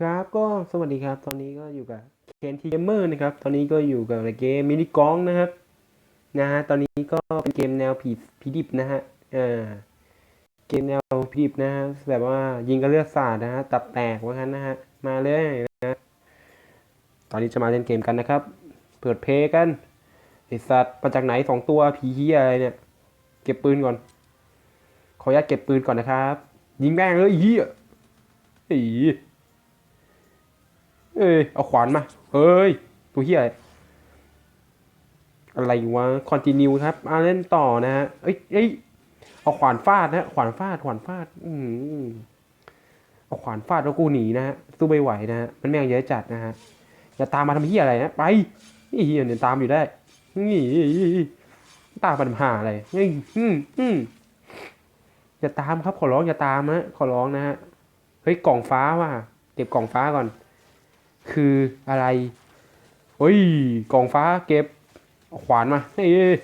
ครับก็สวัสดีครับ ตอนนี้ก็อยู่กับเคนทีเมเมอร์นะครับ ตอนนี้ก็อยู่กับเกมมินิกองนะครับนะฮะตอนนี้ก็เป็นเกมแนวผีผีดิบนะฮะอ่าเกมแนวผีดิบนะฮะแบบว่ายิงกระเลือดสาดนะฮะตับแตกว่างั้นนะฮะมาเลยนะตอนนี้จะมาเล่นเกมกันนะครับ เปิดเพลกันไอสัตว์มาจากไหนสองตัวผีเฮียอะไรเนี่ย เก็บปืนก่อน ขออนุญาตเก็บปืนก่อนนะครับ ยิงแม่งเลยไอ้เฮียอ้ เอ้ย เอาขวานมา เฮ้ย ตัวเฮียอะไรอะไรวะ คอนติเนียครับอาเล่นต่อนะฮะ เอ้ยเอ้ย เอาขวานฟาดนะ ขวานฟาด ขวานฟาด อือเอาขวานฟาดแล้วกูหนีนะฮะ สู้ไม่ไหวนะฮะ มันแม่งเยอะจัดนะฮะ อย่าตามมาทำเฮียอะไรนะ ไปนี่เฮียเนี่ยตามอยู่ได้ นี่ตามมาทำหาอะไรนี่อืมอืมอย่าตามครับ ขอร้องอย่าตามนะขอร้องนะฮะ เฮ้ย กล่องฟ้าว่ะ เก็บกล่องฟ้าก่อน คืออะไรเฮ้ยกล่องฟ้าเก็บขวานมาเอ้ย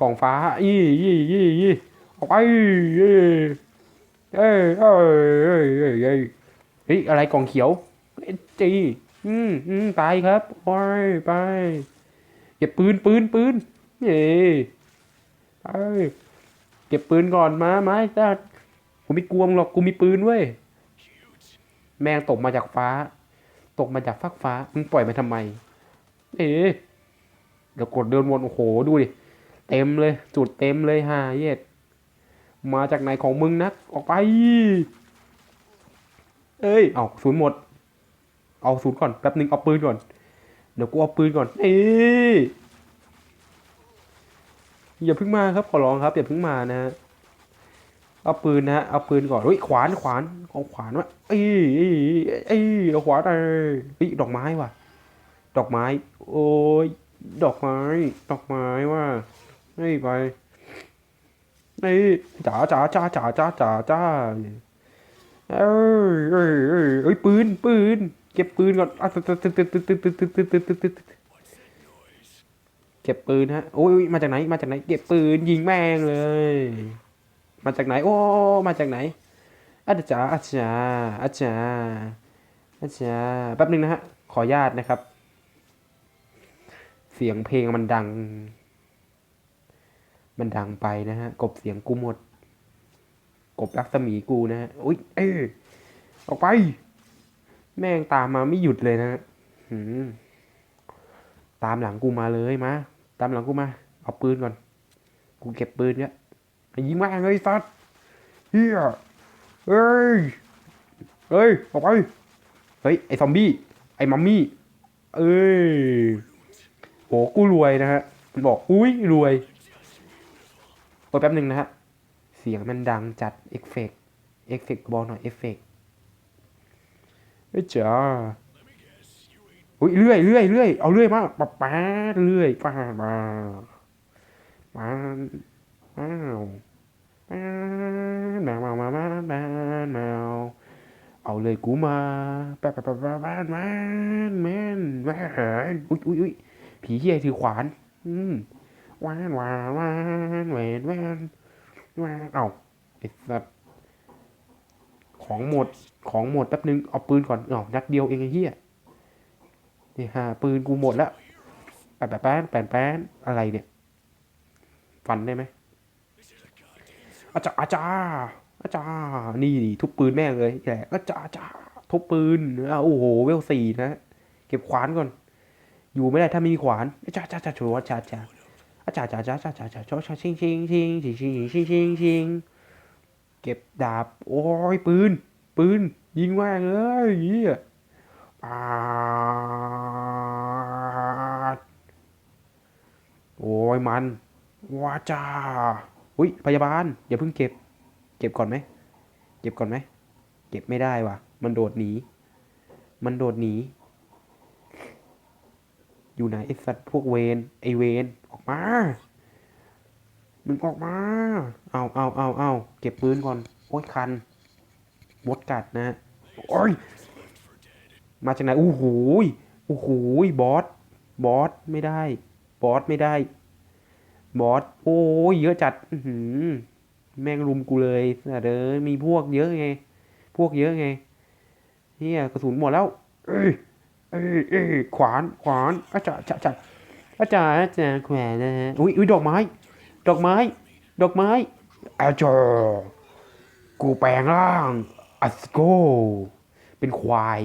กล่องฟ้ายี่ยี่ยี่ยี่เอาไปเอ้ยเอ้ยเอ้ยเอ้ยเอ้เอ้เฮ้ยอะไรกล่องเขียวเจีอืมอืมตายครับไปไปเก็บปืนปืนปืนเย้ไปเก็บปืนก่อนมาไม้ตว์กูไม่กลัวมึงหรอกกูมีปืนเว้ยแมงตกมาจากฟ้า ตกมาจากฟากฟ้ามึงปล่อยมาทำไม เอ๊ะเดี๋ยวกดเดินวนโอ้โหดูดิ เต็มเลย จุดเต็มเลยฮะเย็ดมาจากไหนของมึงนัก ออกไป เอ้ย เอาศูนย์หมด เอาศูนย์ก่อนแป๊บหนึ่งเอาปืนก่อน เดี๋ยวกูเอาปืนก่อน เอ้ยอย่าเพิ่งมาครับขอร้องครับอย่าเพิ่งมานะฮะ เอาปืนนะเอาปืนก่อนเฮ้ยขวานขวานเอาขวานวะเอ้ยเอ้ยเอาขวานเอ้ยเฮ้ดอกไม้ว่ะ ดอกไม้ โอ้ยดอกไม้ ดอกไม้ว่ะเฮ้ยไปเฮ้ยจ๋าจ๋าจ๋าจ๋าจ๋าจ๋าจ๋าเอ้ยเอ้ยเอ้ยเอ้ยปืนปืนเก็บปืนก่อนอะตึ๊ดตึ๊ดตึ๊ดตึ๊ดตึ๊ดตึ๊ดตึ๊ดตึ๊ดตึ๊ดตึ๊ดตึ๊ดตึ๊ดเก็บปืนฮะโอ้ยมาจากไหนมาจากไหน เก็บปืนยิงแม่งเลย มาจากไหน โอ้ มาจากไหนอาจารย์อาจารย์อาจารย์อาจารย์แป๊บนึงนะฮะ ขออนุญาตนะครับ เสียงเพลงมันดัง มันดังไปนะฮะ กบเสียงกูหมด กบรักษมีกูนะฮะ อุ้ย เอ้ออกไป แม่งตามมาไม่หยุดเลยนะฮะตามหลังกูมาเลยมา ตามหลังกูมา เอาปืนก่อน กูเก็บปืนเนี่ย ยิงแม่งเลยสัตว์เฮียเฮ้ยเฮ้ยออกไปเฮ้ยไอ้ซอมบี้ไอ้มัมมี่เอ้ยโหกูรวยนะฮะมันบอกอุ้ยรวยโอ้ยแป๊บหนึ่งนะฮะเสียงมันดังจัดเอฟเฟกเอฟเฟกบอกหน่อยเอฟเฟกเฮ้ยจ้าอุ้ยเรื่อยเรื่อยเรื่อยเอาเรื่อยมาปะป๊าเรื่อยป้ามามา อ้าวแมวแมวแมวแมวแมวแมวเอาเลยกูมาแป๊บแป๊บแป๊บแป๊บแมนแมนแมนอุ้ยอุ้ยอุ้ยผีเฮียถือขวาน อืมวานวานวานแหวนแหวนแหวนเอาไอ้สัตว์ของหมดของหมดแป๊บนึงเอาปืนก่อนเอ๋อนัดเดียวเองไอ้เหี้ยนี่ฮะปืนกูหมดแล้วแปนแปนแปนแปนแปนอะไรเนี่ย ฟันได้ไหม อาจารย์อาจารย์อาจารย์นี่ทุบปืนแม่งเลยแหละอาจารย์อาจารย์ทุบปืนอะโอ้โหเวลสี่นะเก็บขวานก่อน อยู่ไม่ได้ถ้าไม่มีขวานอาจารย์อาจารย์อาจารย์อาจารย์อาจารย์อาจารย์อาจารย์อาจารย์อาจารย์อาจารย์ชิงชิงชิงชิงชิงชิงชิงชิงเก็บดาบ โอ้ยปืน ปืน ยิงแม่งเลยเหี้ยปาดโอ้ยมันว้าจ้า อุ้ยพยาบาลอย่าเพิ่งเก็บ เก็บก่อนไหมเก็บก่อนไหมเก็บไม่ได้ว่ะมันโดดหนีมันโดดหนีอยู่ไหนไอสัตว์พวกเวนไอเวนออกมามึงออกมา เอาเอาเอาเอาเก็บปืนก่อน โอ้ยคันมดกัดนะโอ้ย มาจากไหน โอ้โหยโอ้โหยบอส บอส ไม่ได้ บอส ไม่ได้ บอส โอ้เยอะจัดหือแม่งรุมกูเลยเด้อมีพวกเยอะไง พวกเยอะไงเฮียกระสุนหมดแล้ว เอ้ยเอ้ยเอ้ยขวาน ขวานอาจารย์อาจารย์อาจารย์อาจารย์แขวนนะฮะอุ้ยอุ้ยดอกไม้ ดอกไม้ ดอกไม้อาจารย์กูแปลงร่างอัสโกเป็นควาย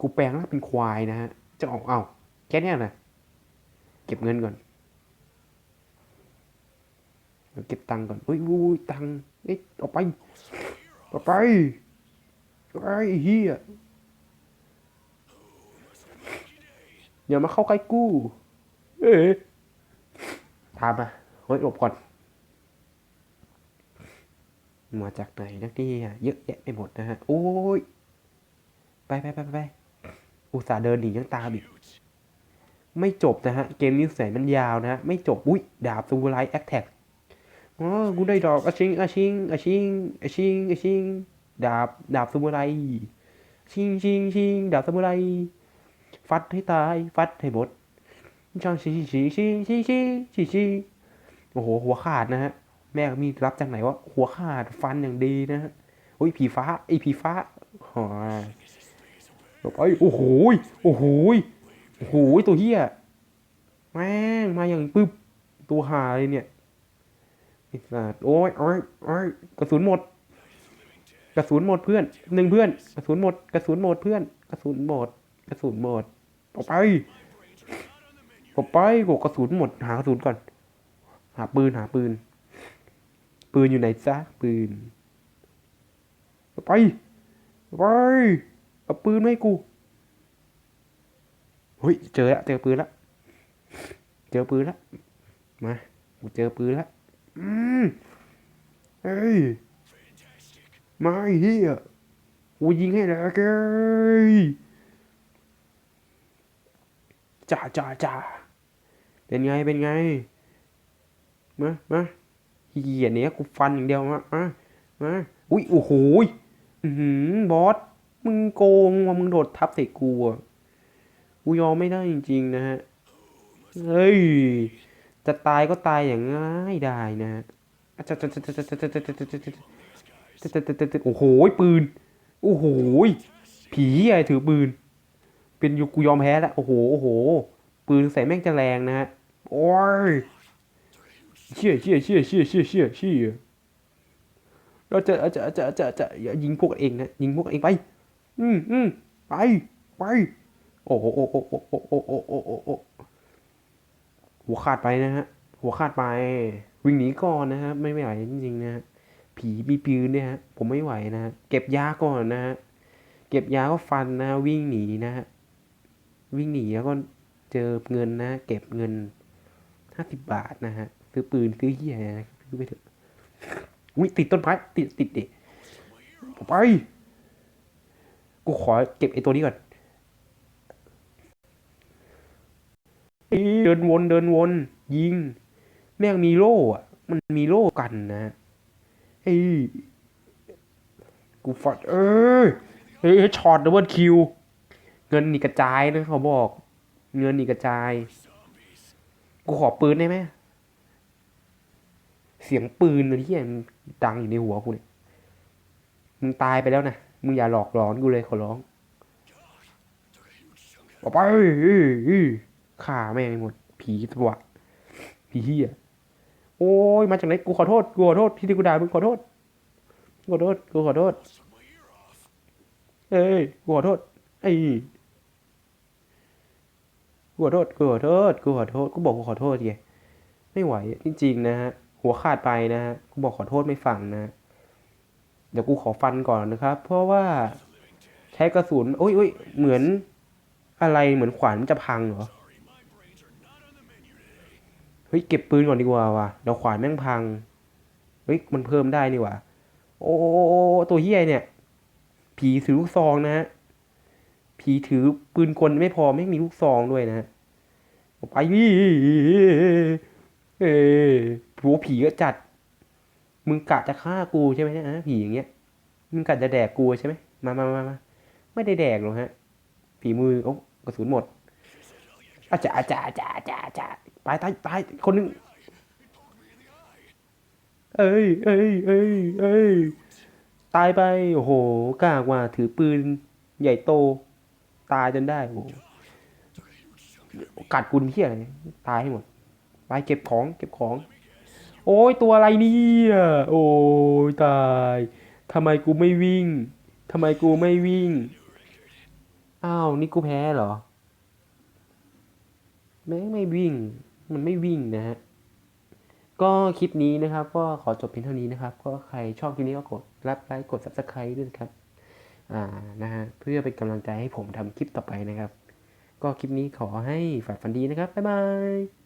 กูแปลงร่างเป็นควายนะฮะ จะออกเอาแค่นี้นะ เก็บเงินก่อน เดี๋ยวเก็บตังค์ก่อนอุ้ยอุ้ยตังค์เอ้ยออกไปออกไปไอ้เฮียอย่ามาเข้าใกล้กูเอ๊ะถามมาเฮ้ยหลบก่อน มาจากไหนนักเนี่ยเยอะแยะไปหมดนะฮะ โอ้ยไปไปไปไปไปอุตส่าห์เดินหนียังตามอีก ไม่จบนะฮะ เกมนี้แสนมันยาวนะฮะ ไม่จบ อุ้ย ดาบซูไลแอคแท็ก อ๋อกูได้ดอกอาชิงอาชิงอาชิงอาชิงอาชิง ดาบ ดาบซูไลชิงชิงชิงดาบซูไลฟัดให้ตาย ฟัดให้หมดช่างชิงชิงชิงชิงชิงชิงชิงโอ้โห หัวขาดนะฮะ แม่มีรับจากไหนวะ หัวขาด ฟันอย่างดีนะฮะโอ้ย ผีฟ้า ไอผีฟ้าหอยหลบไอยโอ้โห โอ้โห โอ้โห ตัวเฮียแม่งมาอย่างปึ๊บ ตัวหาเลยเนี่ย ไอ้สัตว์โอ้ยโอ้ยโอ้ยกระสุนหมด กระสุนหมดเพื่อนหนึ่งเพื่อน กระสุนหมด กระสุนหมดเพื่อน กระสุนหมด กระสุนหมดออกไปออกไปกกระสุนหมด หากระสุนก่อน หาปืนหาปืน ปืนอยู่ไหนจ๊ะปืนเอาไปเอาไปเอาปืนให้กูเฮ้ยเจอแล้วเจอปืนแล้วเจอปืนแล้วมากูเจอปืนแล้ว อืมเฮ้ย มาเฮียกูยิงให้แล้วแกยจ่าจ่าจ่าเป็นไง เป็นไง มามาเหี้ยเนี้ยกูฟันอย่างเดียวมามามาอุ้ย โอ้โหอือหือบอส มึงโกงว่ะมึงโดดทับใส่กูอะกูยอมไม่ได้จริง ๆ นะฮะ เฮ้ย จะตายก็ตายอย่างง่ายได้นะฮะโอ้โหปืน โอ้โหผีไอ้ถือปืน เป็นยูกูยอมแพ้แล้วโอ้โหโอ้โห ปืนใส่แม่งจะแรงนะฮะโอ้ยเชี่ยเชี่ยเชี่ยเชี่ยเชี่ยเชี่ยเชี่ยเราจะจะจะจะจะยิงพวกเองนะยิงพวกเองไป อืมอืมไปไปโอ้โหโอ้โหโอ้โหโอ้โหโอ้โห หัวขาดไปนะฮะ หัวขาดไป วิ่งหนีก่อนนะฮะ ไม่ไหวจริงๆนะฮะ ผีมีปืนเนี่ยฮะ ผมไม่ไหวนะฮะ เก็บยาก่อนนะฮะ เก็บยาก็ฟันนะ วิ่งหนีนะฮะ วิ่งหนีแล้วก็เจอเงินนะ เก็บเงินห้าสิบบาทนะฮะ ซื้อปืนซื้อเหี้ยนะซื้อไปเถอะอุ้ยติดต้นไม้ติดติดเด็ไป กูขอเก็บไอ้ตัวนี้ก่อน เดินวนเดินวน ยิง แม่งมีโล่อะมันมีโล่กันนะเฮ้ยกูฟัดเอ้ยเฮ้ยช็อตดับเบิลคิว เงินนี่กระจายนะเขาบอก เงินนี่กระจาย กูขอปืนได้ไหมเสียงปืนอะไรที่มันดังอยู่ในหัวกูเนี่ย มึงตายไปแล้วนะ มึงอย่าหลอกหลอนกูเลยขอร้องออกไป ฆ่าแม่งหมด ผีตัวผีเหี้ยโอ้ยมาจากไหนกูขอโทษกูขอโทษที่ที่กูด่ามึงขอโทษกูขอโทษกูขอโทษ เอ้ยกูขอโทษไอ้กูขอโทษกูขอโทษกูขอโทษกูบอกกูขอโทษไงไม่ไหวจริงๆนะฮะหัวขาดไปนะฮะกูบอกขอโทษไม่ฟังนะเดี๋ยวกูขอฟันก่อนนะครับ เพราะว่าใช้กระสุนโอ้ยโอ้ยเหมือนอะไรเหมือนขวานมันจะพังเหรอ เฮ้ยเก็บปืนก่อนดีกว่าว่ะเดี๋ยวขวานแม่งพังเฮ้ยมันเพิ่มได้นี่ว่าโอ้โอโอ้ตัวเฮียเนี่ย ผีถือลูกซองนะฮะผีถือปืนกลไม่พอไม่มีลูกซองด้วยนะฮะออกไปวิเอ้ยผัวผีก็จัด มึงกะจะฆ่ากูใช่ไหมเนี่ยฮะผีอย่างเงี้ยมึงกะจะแดกกูใช่ไหมมามามามาไม่ได้แดกหรอกฮะ ผีมือโอ้กระสุนหมด อาจาอาจาอาจาอาจาอาจาตายตายตายคนหนึ่งเอ้ยเอ้ยเอ้ยเอ้ยตายไปโอ้โหกล้ากว่าถือปืน ใหญ่โต ตายจนได้โอ้โหกัดกุนเที่ยอะไรตายให้หมดไปเก็บของเก็บของ โอ้ยตัวอะไรเนี่ยโอ้ยตายทำไมกูไม่วิ่งทำไมกูไม่วิ่งอ้าวนี่กูแพ้เหรอ แม่งไม่วิ่ง มันไม่วิ่งนะฮะ ก็คลิปนี้นะครับ ก็ขอจบเพียงเท่านี้นะครับ ก็ใครชอบคลิปนี้ก็กดรับไลค์ กด subscribe ด้วยนะครับ อ่า นะฮะ เพื่อเป็นกำลังใจให้ผมทำคลิปต่อไปนะครับ ก็คลิปนี้ขอให้ฝากฝันดีนะครับ บ๊ายบาย